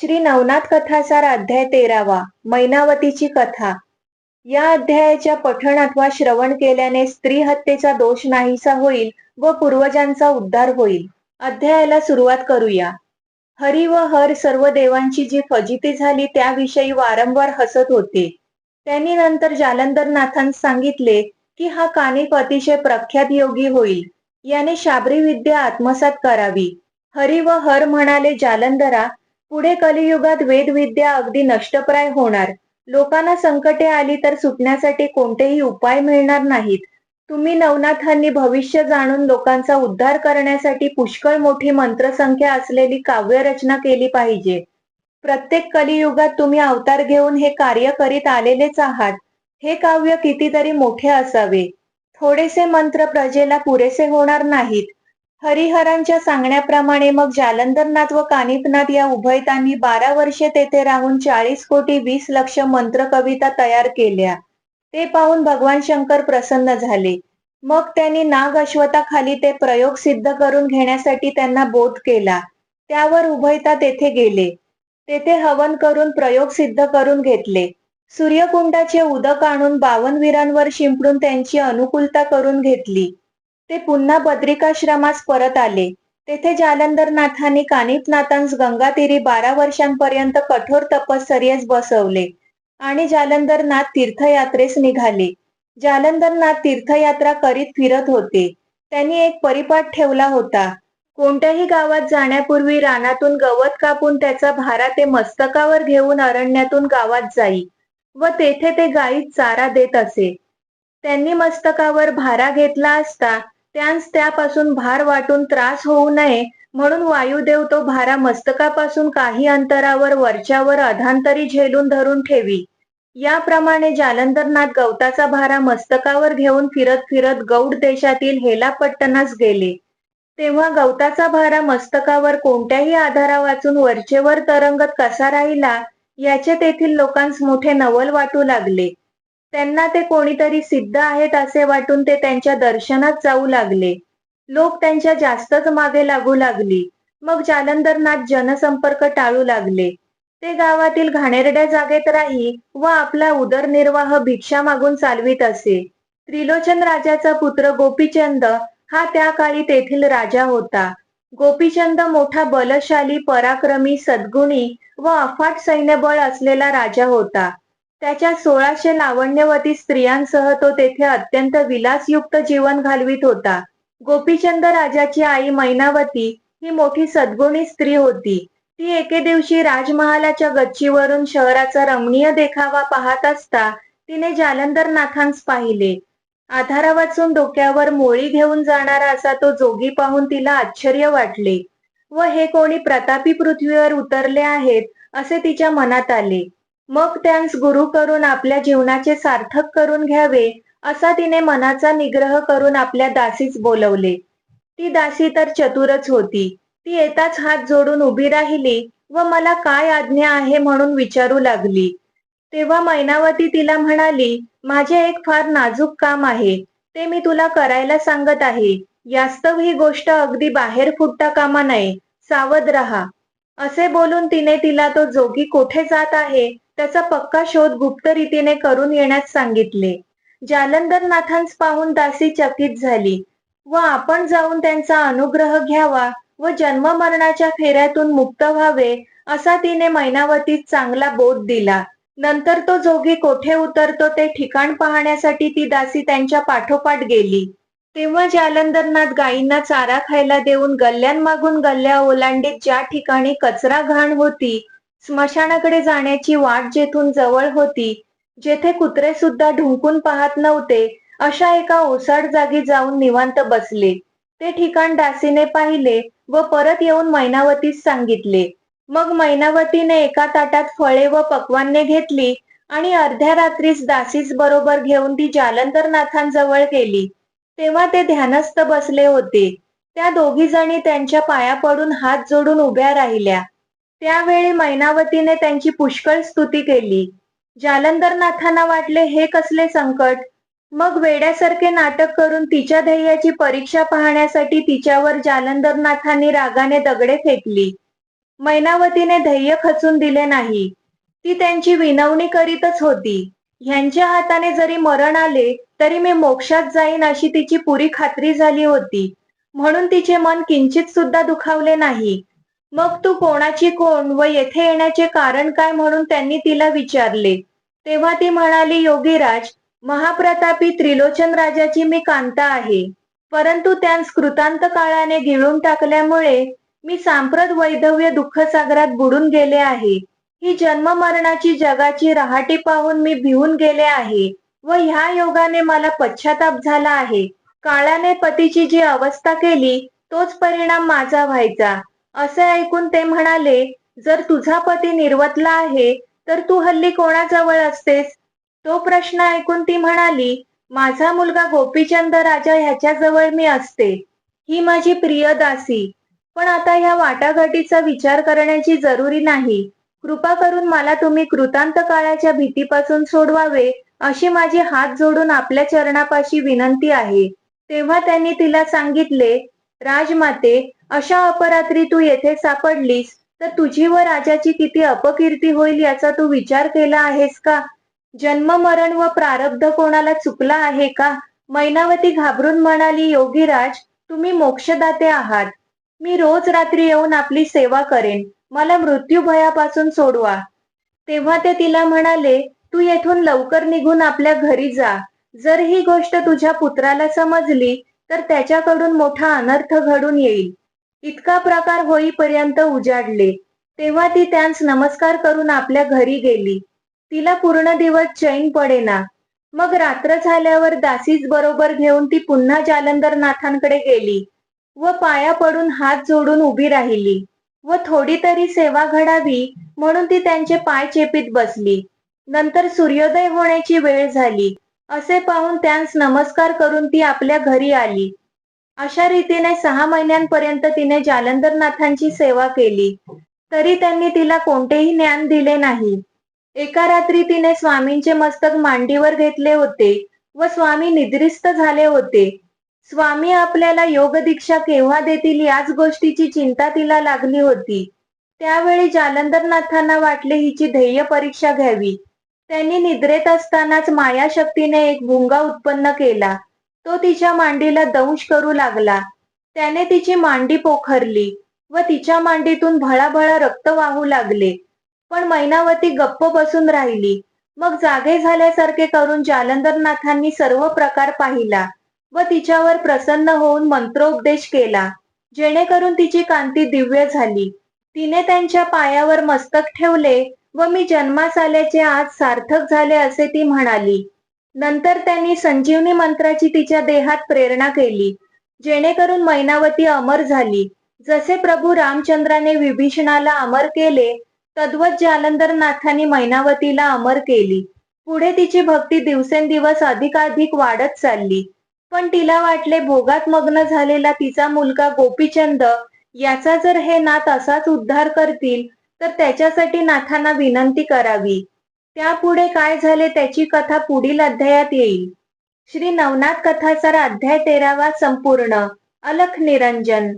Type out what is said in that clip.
श्री नवनाथ कथासार अध्याय तेरावा मैनावतीची कथा. या अध्यायाच्या पठण अथवा श्रवण केल्याने स्त्री हत्येचा दोष नाहीसा होईल व पूर्वजांचा उद्धार होईल. अध्यायाला सुरुवात करूया. हरी व हर सर्व देवांची जी फजिती झाली त्याविषयी वारंवार हसत होते. त्यांनी नंतर जालंधरनाथांस सांगितले की हा कानिप अतिशय प्रख्यात योगी होईल. याने शाबरी विद्या आत्मसात करावी. हरी व हर म्हणाले जालंधरा पुढे कलियुगात वेदविद्या अगदी नष्टप्राय होणार. लोकांना संकटे आली तर सुटण्यासाठी कोणतेही उपाय मिळणार नाहीत. तुम्ही नवनाथांनी भविष्य जाणून लोकांचा उद्धार करण्यासाठी पुष्कळ मोठी मंत्रसंख्या असलेली काव्य रचना केली पाहिजे. प्रत्येक कलियुगात तुम्ही अवतार घेऊन हे कार्य करीत आलेलेच आहात. हे काव्य कितीतरी मोठे असावे. थोडेसे मंत्र प्रजेला पुरेसे होणार नाहीत. हरिहरांच्या सांगण्याप्रमाणे मग जालंधरनाथ व कानिपनाथ या उभयतांनी बारा वर्षे तेथे राहून चाळीस कोटी वीस लक्ष मंत्र कविता तयार केल्या. ते पाहून भगवान शंकर प्रसन्न झाले. मग त्यांनी नाग अश्वताखाली ते प्रयोग सिद्ध करून घेण्यासाठी त्यांना बोध केला. त्यावर उभयता तेथे गेले. तेथे हवन करून प्रयोग सिद्ध करून घेतले. सूर्यकुंडाचे उदक आणून बावनवीरांवर शिंपडून त्यांची अनुकूलता करून घेतली. ते पुन्हा बद्रिकाश्रमास परत आले. तेथे जालंधरनाथांनी कानिपनाथांस गंगातीरी बारा वर्षांपर्यंत कठोर तपश्चर्येस बसवले आणि जालंधरनाथ तीर्थयात्रेस निघाले. जालंधरनाथ तीर्थयात्रा करीत फिरत होते. त्यांनी एक परिपाठ ठेवला होता. कोणत्याही गावात जाण्यापूर्वी रानातून गवत कापून त्याचा भारा ते मस्तकावर घेऊन अरण्यातून गावात जाई व तेथे ते गायीत चारा देत असे. त्यांनी मस्तकावर भारा घेतला असता त्यांस त्यापासून भार वाटून त्रास होऊ नये. म्हणून वायुदेव तो भारा मस्तकापासून काही अंतरावर वरच्यावर अधांतरी झेलून धरून ठेवी. याप्रमाणे जालंधरनाथ गवताचा भारा मस्तकावर घेऊन फिरत फिरत गौड देशातील हेलापट्टणास गेले. तेव्हा गवताचा भारा मस्तकावर कोणत्याही आधारा वाचून वरचेवर तरंगत कसा राहिला याचे तेथील लोकांस मोठे नवल वाटू लागले. त्यांना ते कोणीतरी सिद्ध आहेत असे वाटून ते त्यांच्या दर्शनात जाऊ लागले. लोक त्यांच्या जास्तच मागे लागू लागली. मग जालंधरनाथ जनसंपर्क टाळू लागले. ते गावातील घाणेरड्या जागेत राही व आपला उदरनिर्वाह भिक्षा मागून चालवीत असे. त्रिलोचन राजाचा पुत्र गोपीचंद हा त्या काळी तेथील राजा होता. गोपीचंद मोठा बलशाली पराक्रमी सद्गुणी व अफाट सैन्यबळ असलेला राजा होता. त्याच्या सोळाशे लावण्यवती स्त्रियांसह तो तेथे अत्यंत विलासयुक्त जीवन घालवित होता. गोपीचंद राजाची आई मैनावती ही मोठी सद्गुणी स्त्री होती. ती एके दिवशी राजमहालाच्या गच्चीवरून शहराचा रमणीय देखावा पाहत असता तिने जालंधर नाथांस पाहिले. आधारा वाचून डोक्यावर मोळी घेऊन जाणारा असा तो जोगी पाहून तिला आश्चर्य वाटले. व हे कोणी प्रतापी पृथ्वीवर उतरले आहेत असे तिच्या मनात आले. मग त्यांस गुरु करून आपल्या जीवनाचे सार्थक करून घ्यावे असा तिने मनाचा निग्रह करून आपल्या दासीच बोलवले. ती दासी तर चतुरच होती. ती येताच हात जोडून उभी राहिली व मला काय आज्ञा आहे म्हणून विचारू लागली. तेव्हा मैनावती तिला म्हणाली माझे एक फार नाजूक काम आहे. ते मी तुला करायला सांगत आहे. यास्तव ही गोष्ट अगदी बाहेर फुटता कामा नये. सावध रहा. असे बोलून तिने तिला तो जोगी कोठे जात आहे त्याचा पक्का शोध गुप्त रीतीने करून येण्यास सांगितले. जालंधर नाथांस पाहून दासी चकित झाली. व आपण जाऊन त्यांचा अनुग्रह घ्यावा व जन्म मरणाच्या फेऱ्यातून मुक्त व्हावे असा तिने मैनावतीत चांगला बोध दिला. नंतर तो जोगी कोठे उतरतो ते ठिकाण पाहण्यासाठी ती दासी त्यांच्या पाठोपाठ गेली. तेव्हा जालंधरनाथ गायींना चारा खायला देऊन गल्ल्यांमागून गल्ल्या ओलांडीत ज्या ठिकाणी कचरा घाण होती स्मशानाकडे जाण्याची वाट जेथून जवळ होती जेथे कुत्रे सुद्धा ढुंकून पाहत नव्हते अशा एका ओसाड जागी जाऊन निवांत बसले. ते ठिकाण दासीने पाहिले व परत येऊन मैनावतीस सांगितले. मग मैनावतीने एका ताटात फळे व पक्वान्ने घेतली आणि अर्ध्या रात्रीस दासीस बरोबर घेऊन ती जालंधरनाथांजवळ गेली. तेव्हा ते ध्यानस्थ बसले होते. त्या दोघी जणी त्यांच्या पाया पडून हात जोडून उभ्या राहिल्या. त्यावेळी मैनावतीने त्यांची पुष्कळ स्तुती केली. जालंधरनाथांना वाटले हे कसले संकट. मग वेड्यासारखे नाटक करून तिच्या ध्येयाची परीक्षा पाहण्यासाठी तिच्यावर जालंधरनाथांनी रागाने दगडे फेकली. मैनावतीने ध्येय खचून दिले नाही. ती त्यांची विनवणी करीतच होती. ह्यांच्या हाताने जरी मरण आले तरी मी मोक्षात जाईन अशी तिची पुरी खात्री झाली होती. म्हणून तिचे मन किंचित सुद्धा दुखावले नाही. मग तू कोणाची कोण व येथे येण्याचे कारण काय म्हणून त्यांनी तिला विचारले? तेव्हा ती म्हणाली योगीराज महाप्रतापी त्रिलोचन राजाची मी कांता आहे. परंतु त्यांस कृतांत काळाने गिळून टाकल्यामुळे मी सांप्रत वैधव्य दुःखसागरात बुडून गेले आहे. ही जन्म मरणाची जगाची रहाटी पाहून मी भिवून गेले आहे व ह्या योगाने मला पश्चाताप झाला आहे. काळाने पतीची जी अवस्था केली तोच परिणाम माझा व्हायचा. असे ऐकून ते म्हणाले जर तुझा पती निर्वतला आहे तर तू हल्ली कोणाजवळ असतेस? तो प्रश्न ऐकून ती म्हणाली माझा मुलगा गोपीचंद राजा ह्याच्याजवळ मी असते. ही माझी प्रिय दासी. पण आता ह्या वाटाघाटीचा विचार करण्याची जरुरी नाही. कृपा करून मला तुम्ही कृतांत काळाच्या भीतीपासून सोडवावे अशी माझी हात जोडून आपल्या चरणापाशी विनंती आहे. तेव्हा त्यांनी तिला सांगितले राजमाते अशा अपरात्री तू येथे सापडलीस तर तुझी व राजाची किती अपकीर्ती होईल याचा तू विचार केला आहेस का? जन्म मरण व प्रारब्ध कोणाला चुकला आहे का? मैनावती घाबरून म्हणाली योगीराज तुम्ही मोक्षदाते आहात. मी रोज रात्री येऊन आपली सेवा करेन. मला मृत्यू भयापासून सोडवा. तेव्हा ते तिला म्हणाले तू येथून लवकर निघून आपल्या घरी जा. जर ही गोष्ट तुझ्या पुत्राला समजली तर त्याच्याकडून मोठा अनर्थ घडून येईल. इतका प्रकार होईपर्यंत उजाडले. तेव्हा ती त्यांस नमस्कार करून आपल्या घरी गेली. तिला पूर्ण दिवस चैन पडेना. मग रात्र झाल्यावर दासीच बरोबर घेऊन ती पुन्हा जालंधर नाथांकडे गेली व पाया पडून हात जोडून उभी राहिली व थोडी तरी सेवा घडावी म्हणून ती त्यांचे पाय चेपीत बसली. नंतर सूर्योदय होण्याची वेळ झाली. असे पाहून त्यांस नमस्कार करून ती आपल्या घरी आली. अशा रीतीने सहा महिन्यांपर्यंत तिने जालंधरनाथांची सेवा केली. तरी त्यांनी तिला कोणतेही ज्ञान दिले नाही. एका रात्री तिने स्वामींचे मस्तक मांडीवर घेतले होते व स्वामी निद्रिस्त झाले होते. स्वामी आपल्याला योग दीक्षा केव्हा देतील याच गोष्टीची चिंता तिला लागली होती. त्यावेळी जालंधरनाथांना वाटले हिची ध्येय परीक्षा घ्यावी. त्यांनी निद्रेत असतानाच मायाशक्तीने एक भुंगा उत्पन्न केला. तो तिच्या मांडीला दंश करू लागला. त्याने तिची मांडी पोखरली व तिच्या मांडीतून भळाभळा रक्त वाहू लागले. पण मैनावती गप्प बसून राहिली. मग जागे झाल्यासारखे करून जालंधरनाथांनी सर्व प्रकार पाहिला व तिच्यावर प्रसन्न होऊन मंत्रोपदेश केला. जेणेकरून तिची कांती दिव्य झाली. तिने त्यांच्या पायावर मस्तक ठेवले व मी जन्मास आल्याचे आज सार्थक झाले असे ती म्हणाली. नंतर त्यांनी संजीवनी मंत्राची तिच्या देहात प्रेरणा केली. जेणेकरून मैनावती अमर झाली. जसे प्रभू रामचंद्राने विभीषणाला अमर केले तद्वत जालंधरनाथांनी मैनावतीला अमर केली. पुढे तिची भक्ती दिवसेंदिवस अधिकाधिक वाढत चालली. पण तिला वाटले भोगात मग्न झालेला तिचा मुलगा गोपीचंद याचा जर हे नात असाच उद्धार करतील तर त्याच्यासाठी नाथांना विनंती करावी. त्यापुढे काय झाले त्याची कथा पुढील अध्यायात येईल. श्री नवनाथ कथासार अध्याय तेरावा संपूर्ण. अलख निरंजन.